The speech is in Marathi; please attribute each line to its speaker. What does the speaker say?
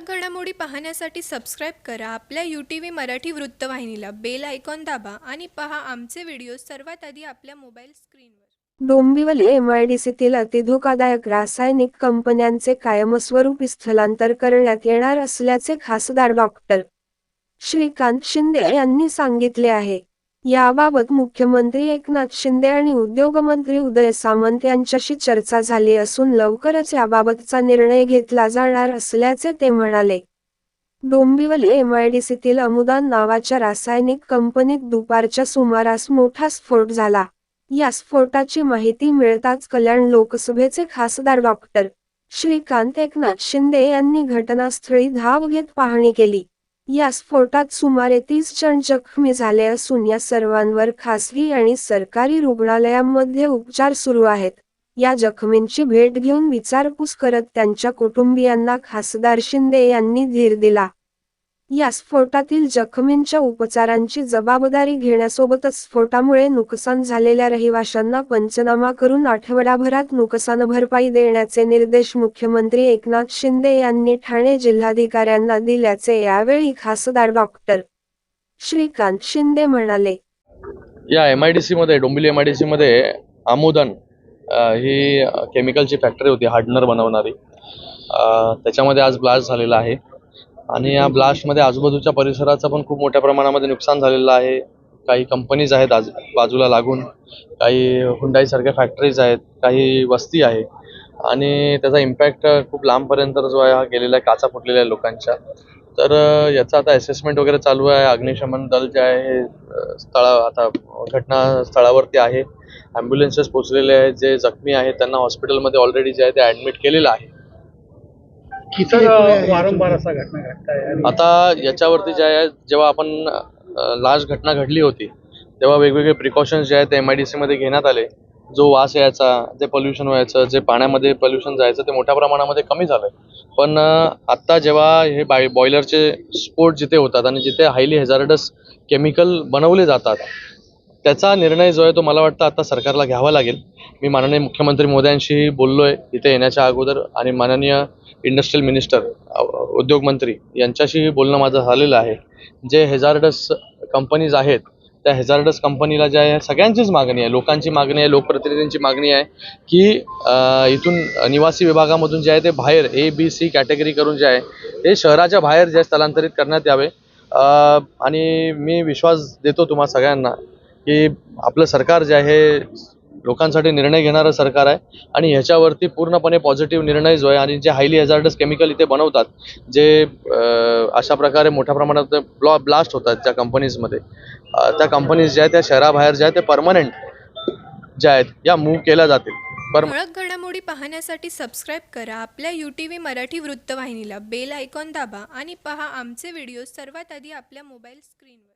Speaker 1: ठळक घडामोडी पाहण्यासाठी सबस्क्राईब करा. आपल्या यू टी व्ही मराठी वृत्तवाहिनीला बेल आयकॉन दाबा आणि पहा आमचे व्हिडिओ सर्वात आधी आपल्या मोबाईल स्क्रीनवर
Speaker 2: डोंबिवली एमआयडीसीतील अतिधोकादायक रासायनिक कंपन्यांचे कायमस्वरूपी स्थलांतर करण्यात येणार असल्याचे खासदार डॉक्टर श्रीकांत शिंदे यांनी सांगितले आहे. याबाबत मुख्यमंत्री एकनाथ शिंदे आणि उद्योगमंत्री उदय सामंत यांच्याशी चर्चा झाली असून लवकरच याबाबतचा निर्णय घेतला जाणार असल्याचे ते म्हणाले. डोंबिवली एमआयडीसीतील अमुदान नावाच्या रासायनिक कंपनीत दुपारच्या सुमारास मोठा स्फोट झाला. या स्फोटाची माहिती मिळताच कल्याण लोकसभेचे खासदार डॉक्टर श्रीकांत एकनाथ शिंदे यांनी घटनास्थळी धाव घेत पाहणी केली. या स्फोटात सुमारे तीस जण जखमी झाले असून या सर्वांवर खासगी आणि सरकारी रुग्णालयांमध्ये उपचार सुरू आहेत. या जखमींची भेट घेऊन विचारपूस करत त्यांच्या कुटुंबियांना खासदार शिंदे यांनी धीर दिला. या स्फोटातील जखमींच्या उपचारांची जबाबदारी घेण्यासोबतच स्फोटामुळे नुकसान झालेल्या रहिवाशांना पंचनामा करून आठवडाभरात नुकसान भरपाई देण्याचे निर्देश मुख्यमंत्री एकनाथ शिंदे यांनी ठाणे जिल्हाधिकाऱ्यांना दिल्याचे यावेळी खासदार डॉक्टर श्रीकांत शिंदे म्हणाले.
Speaker 3: या एम आय डी सीमध्ये Dombivli M I D C मध्ये आमोदन ही केमिकलची फॅक्टरी होती हार्डनर बनवणारी. त्याच्यामध्ये आज ब्लास्ट झालेला आहे. आणि या ब्लास्टमध्ये आजूबाजूच्या परिसराचं पण खूप मोठ्या प्रमाणामध्ये नुकसान झालेलं आहे. काही कंपनीज आहेत आज बाजूला लागून काही हुंडाईसारख्या फॅक्टरीज आहेत काही वस्ती आहे. आणि त्याचा इम्पॅक्ट खूप लांबपर्यंत जो आहे हा गेलेला आहे काचा फुटलेल्या आहे लोकांच्या. तर याचा आता असेसमेंट वगैरे चालू आहे. अग्निशमन दल जे आहे हे स्थळा आता घटनास्थळावरती आहे. ॲम्ब्युलन्सेस पोचलेले आहेत. जे जखमी आहेत त्यांना हॉस्पिटलमध्ये ऑलरेडी जे आहे ते ॲडमिट केलेलं आहे.
Speaker 4: किती वारंवार असा घटना घडताय आणि
Speaker 3: आता याच्यावरती जे आहे जेव्हा आपण लास्ट घटना घडली होती तेव्हा वेगवेगळे प्रिकॉशन्स जे आहेत ते एम आय डी सीमध्ये घेण्यात आले. जो वास यायचा जे पोल्युशन व्हायचं जे पाण्यामध्ये पोल्युशन जायचं ते मोठ्या प्रमाणामध्ये कमी झालं पण आत्ता जेव्हा हे बाय बॉयलरचे स्फोट जिथे होतात आणि जिथे हायली हेझार्डस केमिकल बनवले जातात त्याचा निर्णय जो आहे तो मला वाटतं आता सरकारला घ्यावा लागेल. मी माननीय मुख्यमंत्री मोदयांशी बोललो आहे इथे येण्याच्या अगोदर आणि माननीय इंडस्ट्रियल मिनिस्टर उद्योगमंत्री यांच्याशीही यांच्याशी बोलणं माझं झालेलं आहे. जे हेझार्डस कंपनीज आहेत त्या हेझार्डस कंपनीला ज्या आहे सगळ्यांचीच मागणी आहे. लोकांची मागणी आहे लोकप्रतिनिधींची मागणी आहे की इथून निवासी विभागामधून जे आहे ते बाहेर ए बी सी कॅटेगरी करून जे आहे ते शहराच्या बाहेर जे स्थलांतरित करण्यात यावे. आणि मी विश्वास देतो तुम्हा सगळ्यांना की आपलं सरकार जे आहे लोकांसाठी निर्णय घेणारं सरकार आहे आणि ह्याच्यावरती पूर्णपणे पॉझिटिव्ह निर्णय जो आहे आणि जे हायली हॅझार्डस केमिकल इथे बनवतात जे अशा प्रकारे मोठ्या प्रमाणात ब्लॉ ब्लास्ट होतात त्या कंपनीजमध्ये त्या कंपनीज ज्या आहेत त्या शहराबाहेर ज्या आहेत ते परमनंट ज्या आहेत या मूव्ह केल्या जातील.
Speaker 1: ठळक घडामोडी पाहण्यासाठी सबस्क्राईब करा आपल्या यू टी व्ही मराठी वृत्तवाहिनीला. बेल आयकॉन दाबा आणि पहा आमचे व्हिडिओ सर्वात आधी आपल्या मोबाईल स्क्रीनवर